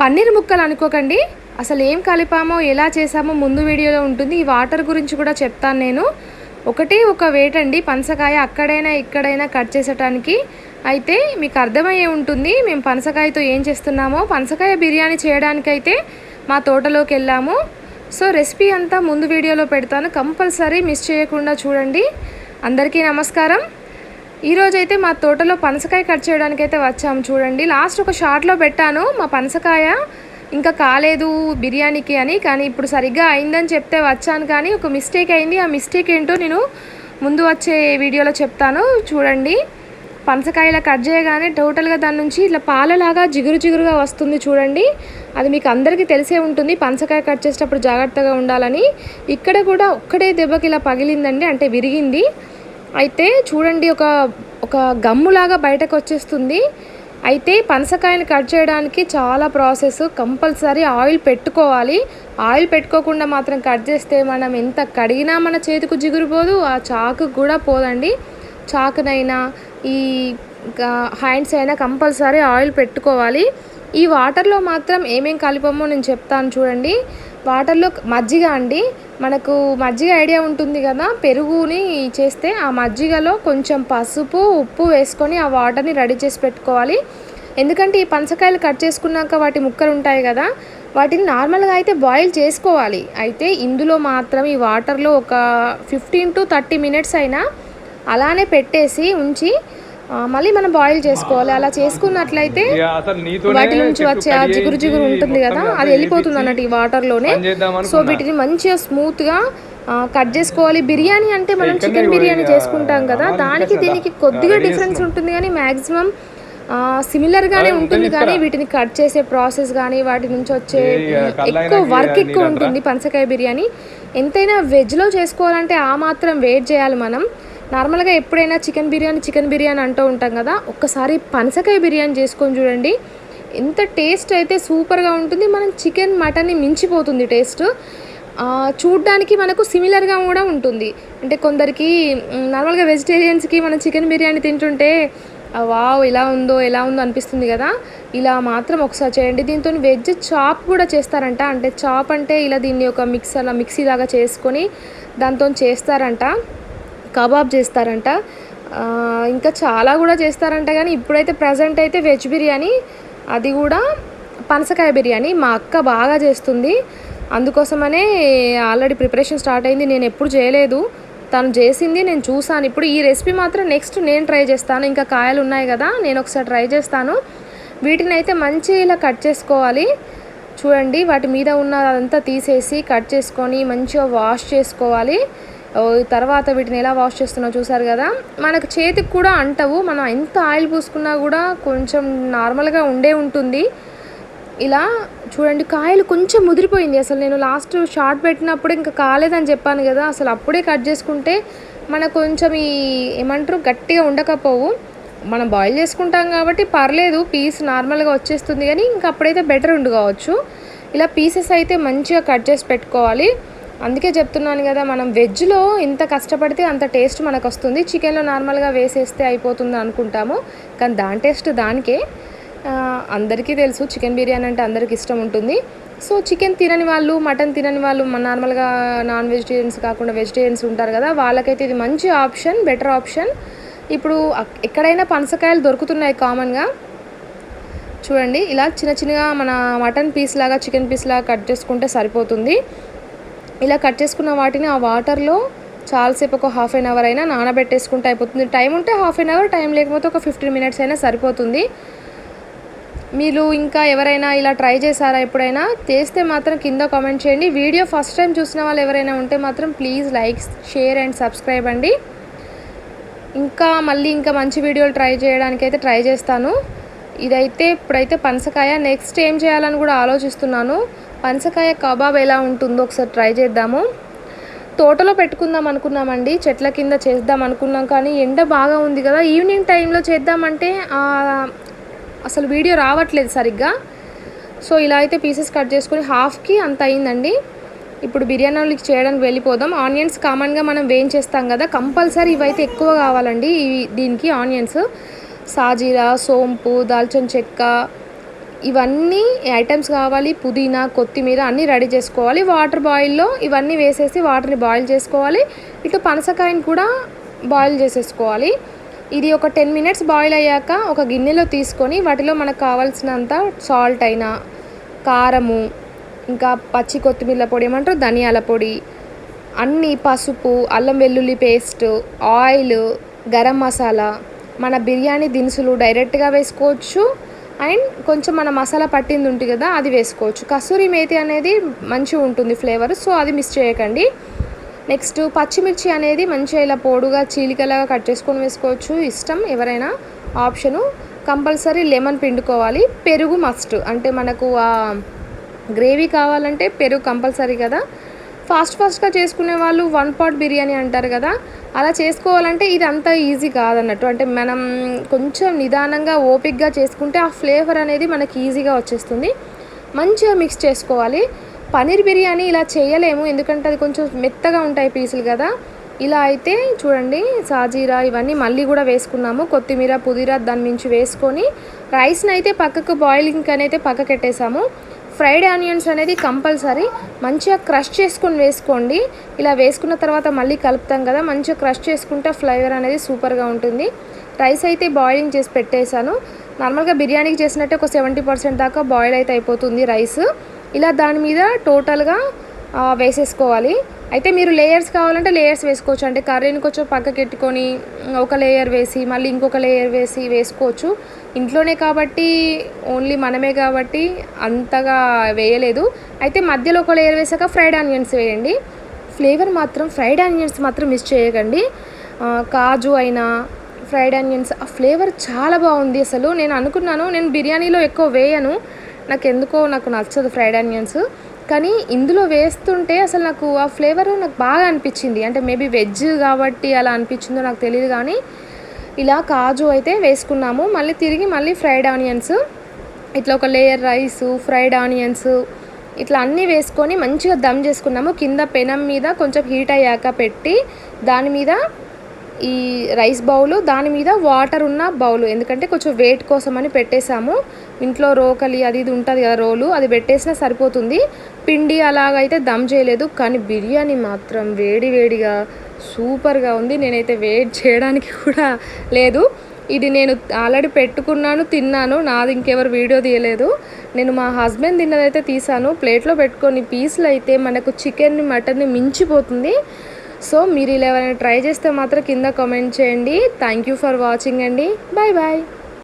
పన్నీర్ ముక్కలు అనుకోకండి. అసలు ఏం కలిపామో ఎలా చేసామో ముందు వీడియోలో ఉంటుంది. ఈ వాటర్ గురించి కూడా చెప్తాను నేను. ఒకటి ఒక వేట్ అండి. పనసకాయ అక్కడైనా ఇక్కడైనా కట్ చేసటానికి. అయితే మీకు అర్థమయ్యే ఉంటుంది మేము పనసకాయతో ఏం చేస్తున్నామో. పనసకాయ బిర్యానీ చేయడానికైతే మా తోటలోకి వెళ్ళాము. సో రెసిపీ అంతా ముందు వీడియోలో పెడతాను. కంపల్సరీ మిస్ చేయకుండా చూడండి. అందరికీ నమస్కారం. ఈరోజైతే మా తోటలో పనసకాయ కట్ చేయడానికి అయితే వచ్చాము చూడండి. లాస్ట్ ఒక షార్ట్లో పెట్టాను. మా పనసకాయ ఇంకా కాలేదు బిర్యానీకి అని కానీ ఇప్పుడు సరిగ్గా అయిందని చెప్తే వచ్చాను కానీ ఒక మిస్టేక్ అయింది. ఆ మిస్టేక్ ఏంటో నేను ముందు వచ్చే వీడియోలో చెప్తాను. చూడండి. పనసకాయలా కట్ చేయగానే టోటల్గా దాని నుంచి ఇట్లా పాలలాగా జిగురు జిగురుగా వస్తుంది చూడండి. అది మీకు అందరికీ తెలిసే ఉంటుంది. పనసకాయ కట్ చేసేటప్పుడు జాగ్రత్తగా ఉండాలని. ఇక్కడ కూడా ఒక్కడే దెబ్బకి ఇలా పగిలిందండి. అంటే విరిగింది. అయితే చూడండి ఒక ఒక గమ్ములాగా బయటకు వచ్చేస్తుంది అయితే పనసకాయని కట్ చేయడానికి చాలా ప్రాసెస్. కంపల్సరీ ఆయిల్ పెట్టుకోవాలి. ఆయిల్ పెట్టుకోకుండా మాత్రం కట్ చేస్తే మనం ఎంత కడిగినా మన చేతికి జిగురు పోదు ఆ చాకు కూడా పోదండి. చాకునైనా ఈ హ్యాండ్స్ అయినా కంపల్సరీ ఆయిల్ పెట్టుకోవాలి. ఈ వాటర్లో మాత్రం ఏమేం కలిపామో నేను చెప్తాను చూడండి. వాటర్లో మజ్జిగ అండి. మనకు మజ్జిగ ఐడియా ఉంటుంది కదా పెరుగుని చేస్తే ఆ మజ్జిగలో కొంచెం పసుపు ఉప్పు వేసుకొని ఆ వాటర్ని రెడీ చేసి పెట్టుకోవాలి. ఎందుకంటే ఈ పనసకాయలు కట్ చేసుకున్నాక వాటి ముక్కలు ఉంటాయి కదా వాటిని నార్మల్గా అయితే బాయిల్ చేసుకోవాలి. అయితే ఇందులో మాత్రం ఈ వాటర్లో ఒక ఫిఫ్టీన్ టు థర్టీ మినిట్స్ అయినా అలానే పెట్టేసి ఉంచి మళ్ళీ మనం బాయిల్ చేసుకోవాలి అలా చేసుకున్నట్లయితే వాటి నుంచి వచ్చే ఆ జిగురు జిగురు ఉంటుంది కదా అది వెళ్ళిపోతుంది అన్నట్టు ఈ వాటర్లోనే సో. వీటిని మంచిగా స్మూత్గా కట్ చేసుకోవాలి బిర్యానీ అంటే మనం చికెన్ బిర్యానీ చేసుకుంటాం కదా దానికి దీనికి కదా. కొద్దిగా డిఫరెన్స్ ఉంటుంది కానీ మ్యాక్సిమం సిమిలర్గానే ఉంటుంది కానీ. వీటిని కట్ చేసే ప్రాసెస్ కానీ వాటి నుంచి వచ్చే ఎక్కువ వర్క్ ఎక్కువ. ఉంటుంది పనసకాయ బిర్యానీ ఎంతైనా వెజ్లో చేసుకోవాలంటే ఆ మాత్రం వెయిట్ చేయాలి మనం నార్మల్గా ఎప్పుడైనా చికెన్ బిర్యానీ చికెన్ బిర్యానీ అంటూ ఉంటాం కదా ఒక్కసారి పనసకాయ బిర్యానీ చేసుకొని చూడండి. ఎంత టేస్ట్ అయితే సూపర్గా ఉంటుంది. మనం చికెన్ మటన్ని మించిపోతుంది టేస్ట్. ఆ, చూడ్డానికి మనకు సిమిలర్గా కూడా ఉంటుంది. అంటే కొందరికి నార్మల్గా వెజిటేరియన్స్కి మనం చికెన్ బిర్యానీ తింటుంటే వావ్ ఇలా ఉందో ఎలా ఉందో అనిపిస్తుంది కదా. ఇలా మాత్రం ఒకసారి చేయండి. దీంతో వెజ్ చాప్ కూడా చేస్తారంట. అంటే చాప్ అంటే ఇలా దీన్ని ఒక మిక్సర్ మిక్సీ లాగా చేసుకొని దాంతో చేస్తారంట. కబాబ్ చేస్తారంట. ఇంకా చాలా కూడా చేస్తారంట కానీ ఇప్పుడైతే ప్రజెంట్ అయితే వెజ్ బిర్యానీ అది కూడా పనసకాయ బిర్యానీ. మా అక్క బాగా చేస్తుంది. అందుకోసమనే ఆల్రెడీ ప్రిపరేషన్ స్టార్ట్ అయింది. నేను ఎప్పుడు చేయలేదు. తను చేసింది నేను చూసాను. ఇప్పుడు ఈ రెసిపీ మాత్రం నెక్స్ట్ నేను ట్రై చేస్తాను. ఇంకా కాయలు ఉన్నాయి కదా నేను ఒకసారి ట్రై చేస్తాను. వీటిని అయితే మంచి ఇలా కట్ చేసుకోవాలి. చూడండి వాటి మీద ఉన్న అదంతా తీసేసి కట్ చేసుకొని మంచిగా వాష్ చేసుకోవాలి. తర్వాత వీటిని ఎలా వాష్ చేస్తున్నా చూసారు కదా? మనకు చేతికి కూడా అంటవు. మనం ఎంత ఆయిల్ పూసుకున్నా కూడా కొంచెం నార్మల్గా ఉండే ఉంటుంది. ఇలా చూడండి కాయలు కొంచెం ముదిరిపోయింది. అసలు నేను లాస్ట్ షార్ట్ పెట్టినప్పుడు ఇంకా కాలేదని చెప్పాను కదా. అసలు అప్పుడే కట్ చేసుకుంటే మనకు కొంచెం ఈ ఏమంటారు గట్టిగా ఉండకపోవు. మనం బాయిల్ చేసుకుంటాం కాబట్టి పర్లేదు పీస్ నార్మల్గా వచ్చేస్తుంది కానీ ఇంకా అప్పుడైతే బెటర్ ఉండు కావచ్చు. ఇలా పీసెస్ అయితే మంచిగా కట్ చేసి పెట్టుకోవాలి. అందుకే చెప్తున్నాను కదా మనం వెజ్లో ఎంత కష్టపడితే అంత టేస్ట్ మనకు వస్తుంది చికెన్లో నార్మల్గా వేసేస్తే అయిపోతుంది అనుకుంటాము. కానీ దాని టేస్ట్ దానికే. అందరికీ తెలుసు చికెన్ బిర్యానీ అంటే అందరికి ఇష్టం ఉంటుంది. సో చికెన్ తినని వాళ్ళు మటన్ తినని వాళ్ళు మన నార్మల్గా నాన్ వెజిటేరియన్స్ కాకుండా వెజిటేరియన్స్ ఉంటారు కదా వాళ్ళకైతే ఇది మంచి ఆప్షన్ బెటర్ ఆప్షన్. ఇప్పుడు ఎక్కడైనా పనసకాయలు దొరుకుతున్నాయి కామన్గా. చూడండి ఇలా చిన్న చిన్నగా మన మటన్ పీస్ లాగా చికెన్ పీస్ లాగా కట్ చేసుకుంటే సరిపోతుంది. ఇలా కట్ చేసుకున్న వాటిని ఆ వాటర్లో చాలాసేపు ఒక హాఫ్ అన్ అవర్ అయినా నానబెట్టేసుకుంటే అయిపోతుంది. టైం ఉంటే హాఫ్ అన్ అవర్ టైం లేకపోతే ఒక ఫిఫ్టీన్ మినిట్స్ అయినా సరిపోతుంది. మీరు ఇంకా ఎవరైనా ఇలా ట్రై చేశారా ఎప్పుడైనా? చేస్తే మాత్రం కింద కామెంట్ చేయండి. వీడియో ఫస్ట్ టైం చూసిన వాళ్ళు ఎవరైనా ఉంటే మాత్రం please like share and subscribe అండి. ఇంకా మళ్ళీ ఇంకా మంచి వీడియోలు ట్రై చేయడానికి అయితే ట్రై చేస్తాను. ఇదైతే ఇప్పుడైతే పనసకాయ. నెక్స్ట్ ఏం చేయాలని కూడా ఆలోచిస్తున్నాను. పనసకాయ కబాబ్ ఎలా ఉంటుందో ఒకసారి ట్రై చేద్దాము. తోటలో పెట్టుకుందాం అనుకున్నామండి. చెట్ల కింద చేద్దాం అనుకున్నాం కానీ ఎండ బాగా ఉంది కదా. ఈవినింగ్ టైంలో చేద్దామంటే అసలు వీడియో రావట్లేదు సరిగ్గా. సో ఇలా అయితే పీసెస్ కట్ చేసుకొని హాఫ్కి అంత అయిందండి. ఇప్పుడు బిర్యానీలకి చేయడానికి వెళ్ళిపోదాం. ఆనియన్స్ కామన్గా మనం వేయించేస్తాం కదా. కంపల్సరీ ఇవైతే ఎక్కువ కావాలండి ఇవి దీనికి ఆనియన్స్. సాజీరా సోంపు దాల్చిన చెక్క ఇవన్నీ ఐటమ్స్ కావాలి పుదీనా కొత్తిమీర అన్నీ రెడీ చేసుకోవాలి. వాటర్ బాయిల్లో ఇవన్నీ వేసేసి వాటర్ని బాయిల్ చేసుకోవాలి. ఇటు పనసకాయని కూడా బాయిల్ చేసేసుకోవాలి. ఇది ఒక టెన్ మినిట్స్ బాయిల్ అయ్యాక ఒక గిన్నెలో తీసుకొని వాటిలో మనకు కావాల్సినంత సాల్ట్ అయినా కారము ఇంకా పచ్చి కొత్తిమీర పొడి ఏమంటారు ధనియాల పొడి అన్నీ పసుపు అల్లం వెల్లుల్లి పేస్ట్ ఆయిల్ గరం మసాలా మన బిర్యానీ దినుసులు డైరెక్ట్గా వేసుకోవచ్చు. అండ్ కొంచెం మన మసాలా పట్టింది ఉంటుంది కదా అది వేసుకోవచ్చు. కసూరి మేతి అనేది మంచిగా ఉంటుంది ఫ్లేవర్ సో అది మిస్ చేయకండి. నెక్స్ట్ పచ్చిమిర్చి అనేది మంచిగా ఇలా పొడుగా చీలికలాగా కట్ చేసుకొని వేసుకోవచ్చు. ఇష్టం ఎవరైనా ఆప్షను. Compulsory lemon పిండుకోవాలి. పెరుగు మస్ట్ అంటే మనకు గ్రేవీ కావాలంటే పెరుగు కంపల్సరీ కదా. ఫాస్ట్ ఫాస్ట్గా చేసుకునే వాళ్ళు వన్ పాట్ బిర్యానీ అంటారు కదా అలా చేసుకోవాలంటే ఇది అంత ఈజీ కాదన్నట్టు. అంటే మనం కొంచెం నిదానంగా ఓపిక్గా చేసుకుంటే ఆ ఫ్లేవర్ అనేది మనకి ఈజీగా వచ్చేస్తుంది. మంచిగా మిక్స్ చేసుకోవాలి. పన్నీర్ బిర్యానీ ఇలా చేయలేము ఎందుకంటే అది కొంచెం మెత్తగా ఉంటాయి పీసులు కదా. ఇలా అయితే చూడండి సాజీరా ఇవన్నీ మళ్ళీ కూడా వేసుకున్నాము. కొత్తిమీర పుదీరా దాని నుంచి వేసుకొని రైస్ని అయితే పక్కకు బాయిలింగ్ అని అయితే పక్కకు పెట్టేసాము. ఫ్రైడ్ ఆనియన్స్ అనేది కంపల్సరీ. మంచిగా క్రష్ చేసుకొని వేసుకోండి. ఇలా వేసుకున్న తర్వాత మళ్ళీ కలుపుతాం కదా మంచిగా క్రష్ చేసుకుంటే ఫ్లేవర్ అనేది సూపర్గా ఉంటుంది. రైస్ అయితే బాయిలింగ్ చేసి పెట్టేశాను. నార్మల్గా బిర్యానీకి చేసినట్టే ఒక సెవెంటీ పర్సెంట్ దాకా బాయిల్ అయితే అయిపోతుంది రైస్. ఇలా దాని మీద టోటల్గా వేసేసుకోవాలి. అయితే మీరు లేయర్స్ కావాలంటే లేయర్స్ వేసుకోవచ్చు. అంటే కర్రీని కొంచెం పక్కకెట్టుకొని ఒక లేయర్ వేసి మళ్ళీ ఇంకొక లేయర్ వేసి వేసుకోవచ్చు. ఇంట్లోనే కాబట్టి ఓన్లీ మనమే కాబట్టి అంతగా వేయలేదు. అయితే మధ్యలో ఒక లేయర్ వేసాక ఫ్రైడ్ ఆనియన్స్ వేయండి. ఫ్లేవర్ మాత్రం ఫ్రైడ్ ఆనియన్స్ మాత్రం మిస్ చేయకండి. కాజు అయినా ఫ్రైడ్ ఆనియన్స్ ఆ ఫ్లేవర్ చాలా బాగుంది అసలు. నేను అనుకున్నాను నేను బిర్యానీలో ఎక్కువ వేయను. నాకు ఎందుకో నాకు నచ్చదు ఫ్రైడ్ ఆనియన్స్ కానీ ఇందులో వేస్తుంటే అసలు నాకు ఆ ఫ్లేవర్ నాకు బాగా అనిపించింది. అంటే మేబీ వెజ్ కాబట్టి అలా అనిపించిందో నాకు తెలియదు కానీ ఇలా కాజు అయితే వేసుకున్నాము. మళ్ళీ తిరిగి మళ్ళీ ఫ్రైడ్ ఆనియన్స్ ఇట్లా ఒక లేయర్ రైస్ ఫ్రైడ్ ఆనియన్స్ ఇట్లా అన్నీ వేసుకొని మంచిగా దమ్ చేసుకున్నాము. కింద పెనం మీద కొంచెం హీట్ అయ్యాక పెట్టి దాని మీద ఈ రైస్ బౌలు దాని మీద వాటర్ ఉన్న బౌలు. ఎందుకంటే కొంచెం వెయిట్ కోసం అని పెట్టేశాము. ఇంట్లో రోకలి అది ఇది ఉంటుంది కదా రోలు అది పెట్టేసినా సరిపోతుంది. పిండి అలాగైతే దమ్ చేయలేదు కానీ బిర్యానీ మాత్రం వేడి వేడిగా సూపర్గా ఉంది. నేనైతే వెయిట్ చేయడానికి కూడా లేదు. ఇది నేను ఆల్రెడీ పెట్టుకున్నాను తిన్నాను. నాది ఇంకెవరు వీడియో తీయలేదు. నేను మా హస్బెండ్ తిన్నదైతే తీసాను ప్లేట్లో పెట్టుకొని పీసులు అయితే మనకు చికెన్ని మటన్ని మించిపోతుంది. సో మీరు ఇలా ఎవరైనా ట్రై చేస్తే మాత్రం కింద కామెంట్ చేయండి. థ్యాంక్ యూ ఫర్ వాచింగ్ అండి. Bye bye